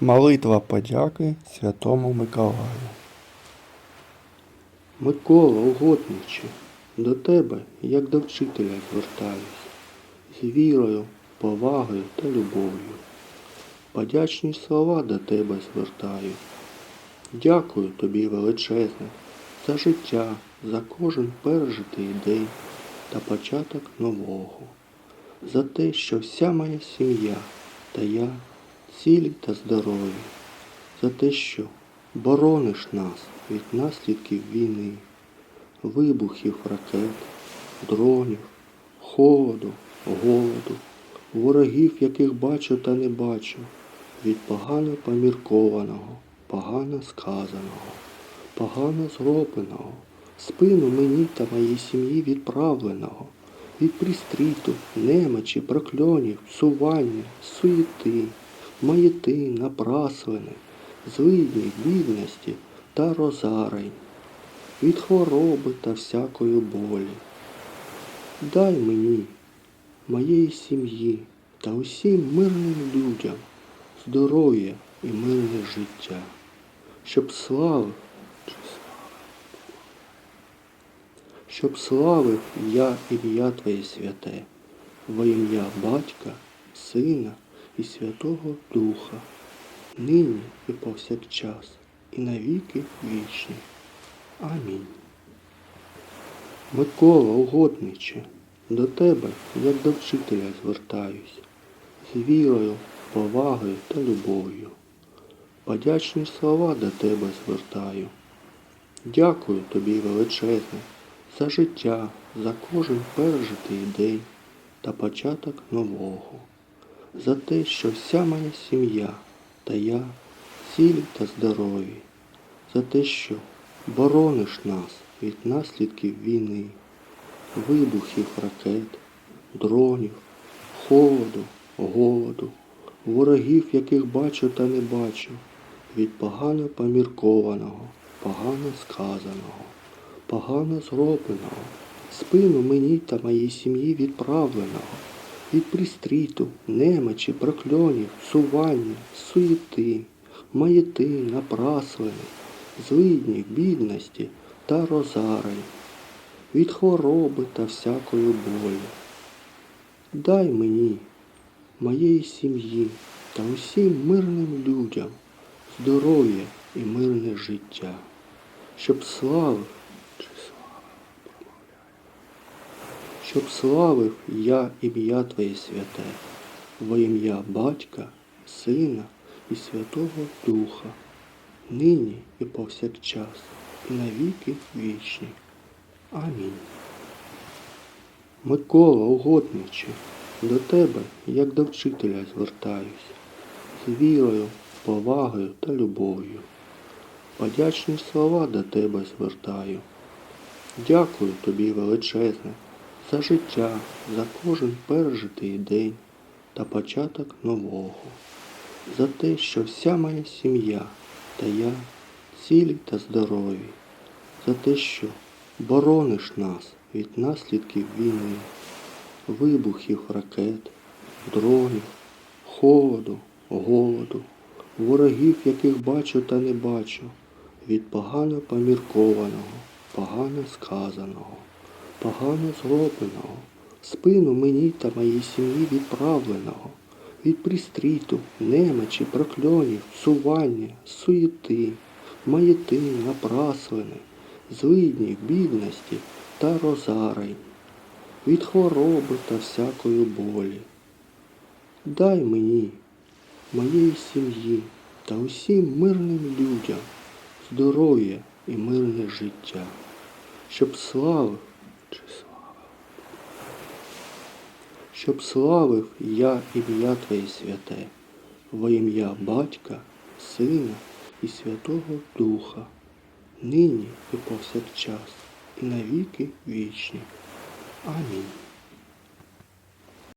Молитва подяки Святому Миколаю. Микола, угодниче, до тебе, як до вчителя, звертаюсь, з вірою, повагою та любов'ю. Подячні слова до тебе звертаю. Дякую тобі величезне за життя, за кожен пережитий день та початок нового, за те, що вся моя сім'я та я цілі та здорові, за те, що борониш нас від наслідків війни, вибухів ракет, дронів, холоду, голоду, ворогів, яких бачу та не бачу, від погано поміркованого, погано сказаного, погано зробленого, спину мені та моїй сім'ї відправленого, від пристріту, немочі, прокльонів, сування, суєти, маєти, напраслини, злиднів, бідності та розарень, від хвороби та всякої болі. Дай мені, моєї сім'ї та усім мирним людям здоров'я і мирне життя, щоб славив, щоб славив я ім'я Твоє святе, во ім'я Батька, Сина і Святого Духа, нині і повсякчас, і навіки вічні. Амінь. Микола, угодниче, до тебе, як до вчителя, звертаюсь, з вірою, повагою та любов'ю. Подячні слова до тебе звертаю. Дякую тобі величезне за життя, за кожен пережитий день та початок нового, за те, що вся моя сім'я та я цілі та здорові, за те, що борониш нас від наслідків війни, вибухів ракет, дронів, холоду, голоду, ворогів, яких бачу та не бачу, від погано поміркованого, погано сказаного, погано зробленого, спину мені та моїй сім'ї відправленого, від пристріту, немочі, прокльонів, сування, суєти, маєти, напраслини, злиднів, бідності та розарень, від хвороби та всякої болі. Дай мені, моєї сім'ї та усім мирним людям здоров'я і мирне життя, щоб славив, чи слава, щоб славив я ім'я Твоє святе, во ім'я Батька, Сина і Святого Духа, нині і повсякчас, і навіки вічні. Амінь. Микола, угодниче, до тебе, як до вчителя, звертаюсь, з вірою, повагою та любов'ю. Подячні слова до тебе звертаю. Дякую тобі величезне за життя, за кожен пережитий день та початок нового, за те, що вся моя сім'я та я цілі та здорові, за те, що борониш нас від наслідків війни, вибухів ракет, дронів, холоду, голоду, ворогів, яких бачу та не бачу, від погано поміркованого, погано сказаного, погано зробленого, спину мені та моїй сім'ї відправленого, від пристріту, немочі, прокльонів, сування, суєти, маєти, напраслини, злиднів, бідності та розарень, від хвороби та всякої болі. Дай мені, моєї сім'ї та усім мирним людям здоров'я і мирне життя, щоб славив, чи слава, щоб славив я ім'я Твоє святе, во ім'я Батька, Сина і Святого Духа, нині і повсякчас, і навіки вічні. Амінь.